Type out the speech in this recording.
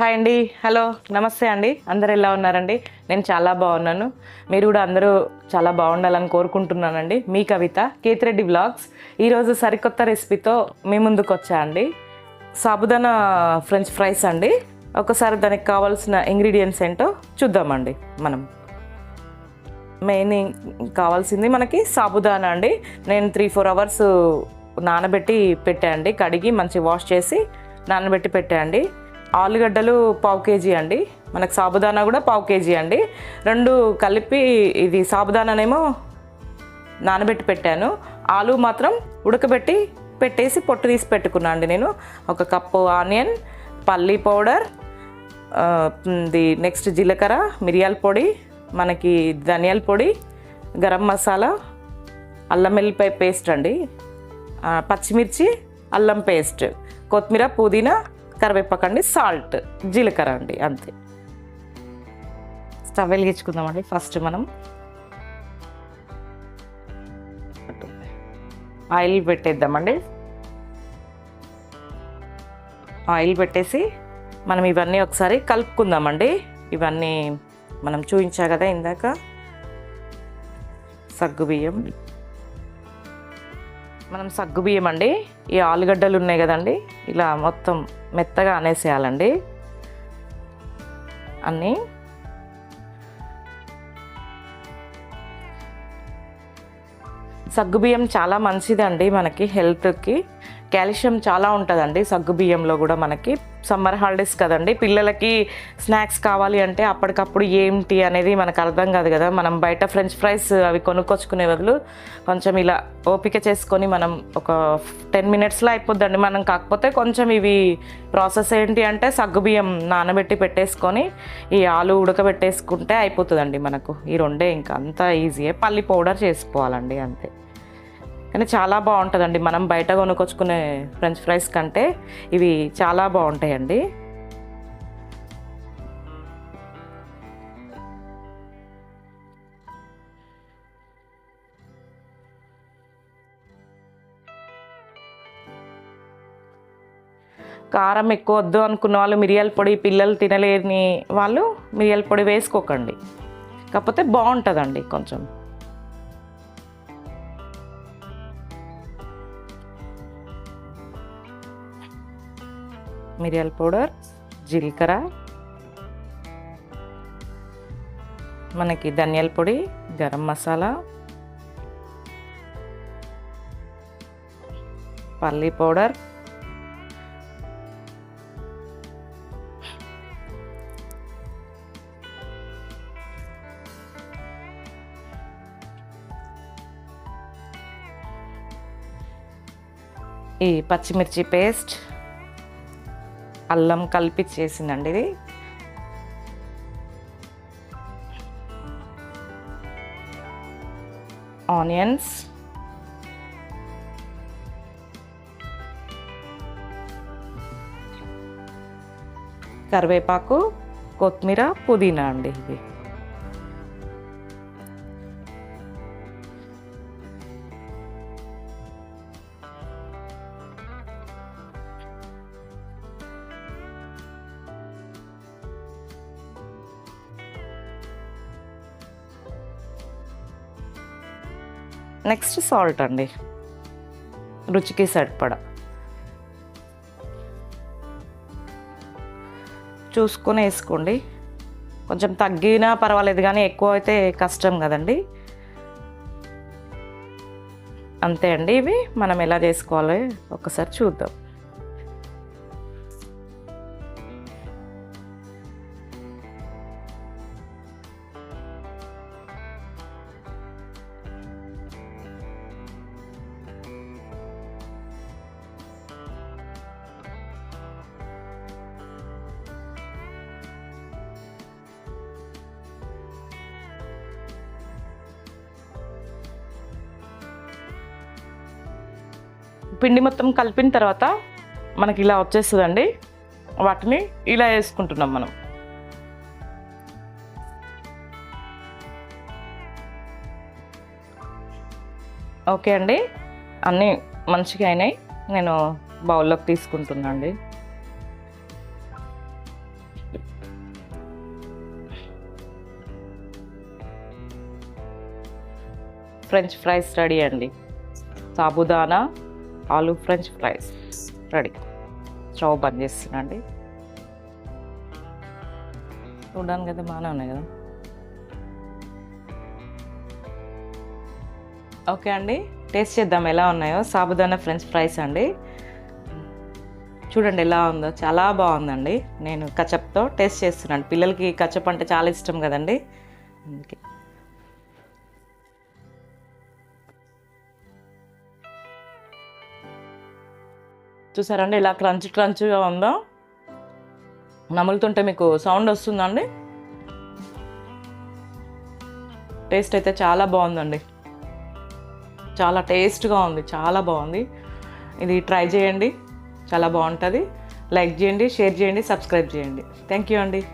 Hi అండి. Hello. నమస్తే అండి. అందరు ఎలా ఉన్నారండి? నేను చాలా బాగున్నాను. మీరు కూడా అందరూ చాలా బాగుండాలని కోరుకుంటున్నానండి. మీ కవిత కేతిరెడ్డి వ్లాగ్స్ ఈరోజు సరికొత్త రెసిపీతో మీ ముందుకు వచ్చా అండి. సాబుదానా ఫ్రెంచ్ ఫ్రైస్ అండి. ఒకసారి దానికి కావాల్సిన ఇంగ్రీడియంట్స్ ఏంటో చూద్దామండి మనం. మెయిన్ కావాల్సింది మనకి సాబుదానా అండి. నేను త్రీ ఫోర్ అవర్స్ నానబెట్టి పెట్టా అండి. కడిగి మంచి వాష్ చేసి నానబెట్టి పెట్టా అండి. ఆలుగడ్డలు పావు కేజీ అండి. మనకు సాబుదానా కూడా పావు కేజీ అండి. రెండు కలిపి ఇది సాబుదానానేమో నానబెట్టి పెట్టాను. ఆలు మాత్రం ఉడకబెట్టి పెట్టేసి పొట్టు తీసి పెట్టుకున్నా అండి నేను. ఒక కప్పు ఆనియన్ పల్లీ పౌడర్ ది ఇది నెక్స్ట్ జీలకర్ర మిరియాల పొడి మనకి ధనియాల పొడి గరం మసాలా అల్లం వెల్లిపాయ పేస్ట్ అండి. పచ్చిమిర్చి అల్లం పేస్ట్ కొత్తిమీర పుదీనా కరివేపాకండి సాల్ట్ జీలకర్ర అండి అంతే. స్టవ్ వెలిగించుకుందామండి ఫస్ట్ మనం ఆయిల్ పెట్టేద్దామండి. ఆయిల్ పెట్టేసి మనం ఇవన్నీ ఒకసారి కలుపుకుందామండి. ఇవన్నీ మనం చూపించా కదా ఇందాక? సగ్గుబియ్యం మనం సగ్గుబియ్యం అండి. ఈ ఆలుగడ్డలు ఉన్నాయి కదండి. ఇలా మొత్తం మెత్తగా అనేసేయాలండి. అన్నీ. సగ్గుబియ్యం చాలా మంచిదండి మనకి హెల్త్కి. కాల్షియం చాలా ఉంటుందండి సగ్గుబియ్యంలో కూడా మనకి. సమ్మర్ హాలిడేస్ కదండి. పిల్లలకి స్నాక్స్ కావాలి అంటే అప్పటికప్పుడు ఏంటి అనేది మనకు అర్థం కాదు కదా. మనం బయట ఫ్రెంచ్ ఫ్రైస్ అవి కొనుక్కొచ్చుకునే బదులు కొంచెం ఇలా ఓపిక చేసుకొని మనం ఒక టెన్ మినిట్స్లో అయిపోద్దండి. మనం కాకపోతే కొంచెం ఇవి ప్రాసెస్ ఏంటి అంటే సగ్గుబియ్యం నానబెట్టి పెట్టేసుకొని ఈ ఆలు ఉడకబెట్టేసుకుంటే అయిపోతుందండి మనకు. ఈ రెండే ఇంకా అంత ఈజీయే. పల్లి పౌడర్ చేసుకోవాలండి అంతే. కానీ చాలా బాగుంటుందండి. మనం బయట కొనుక్కొచ్చుకునే ఫ్రెంచ్ ఫ్రైస్ కంటే ఇవి చాలా బాగుంటాయండి. కారం ఎక్కువ వద్దు అనుకున్న వాళ్ళు మిరియాల పొడి పిల్లలు తినలేని వాళ్ళు మిరియాల పొడి వేసుకోకండి. కాకపోతే బాగుంటుందండి కొంచెం. మిరియాల పౌడర్ జీలకర్ర మనకి ధనియాల పొడి గరం మసాలా పల్లీ పౌడర్ ఈ పచ్చిమిర్చి పేస్ట్ అల్లం కలిపి చేసిందండి ఇది. ఆనియన్స్. కరివేపాకు కొత్తిమీర పుదీనా అండి ఇది. నెక్స్ట్ సాల్ట్ అండి. రుచికి సరిపడ. చూసుకొని వేసుకోండి. కొంచెం తగ్గినా పర్వాలేదు కానీ ఎక్కువ అయితే కష్టం కదండి. అంతే అండి ఇవి. మనం ఎలా చేసుకోవాలి? ఒకసారి చూద్దాం. పిండి మొత్తం కలిపిన తర్వాత మనకి ఇలా వచ్చేస్తుందండి. వాటిని ఇలా వేసుకుంటున్నాం మనం. ఓకే అండి. అన్నీ మంచిగా అయినాయి. నేను బౌల్లోకి తీసుకుంటున్నా అండి ఫ్రెంచ్ ఫ్రైస్ రెడీ అండి. సాబుదానా ఆలు ఫ్రెంచ్ ఫ్రైస్ రెడీ. స్టవ్ బంద్ చేస్తున్నాండి చూడడానికి అయితే బాగానే ఉన్నాయి కదా? ఓకే అండి టేస్ట్ చేద్దాం ఎలా ఉన్నాయో. సాబుదానా ఫ్రెంచ్ ఫ్రైస్ అండి. చూడండి ఎలా ఉందో చాలా బాగుందండి. నేను కచప్తో టేస్ట్ చేస్తున్నాను. పిల్లలకి కచప్ అంటే చాలా ఇష్టం కదండి. అందుకే. చూసారండి? ఇలా క్రంచ్ క్రంచ్గా ఉందో? నములుతుంటే మీకు సౌండ్ వస్తుందండి? టేస్ట్ అయితే చాలా బాగుందండి. చాలా టేస్ట్గా ఉంది. చాలా బాగుంది. ఇది ట్రై చేయండి. చాలా బాగుంటుంది. లైక్ చేయండి షేర్ చేయండి సబ్స్క్రైబ్ చేయండి. థ్యాంక్ యూ అండి.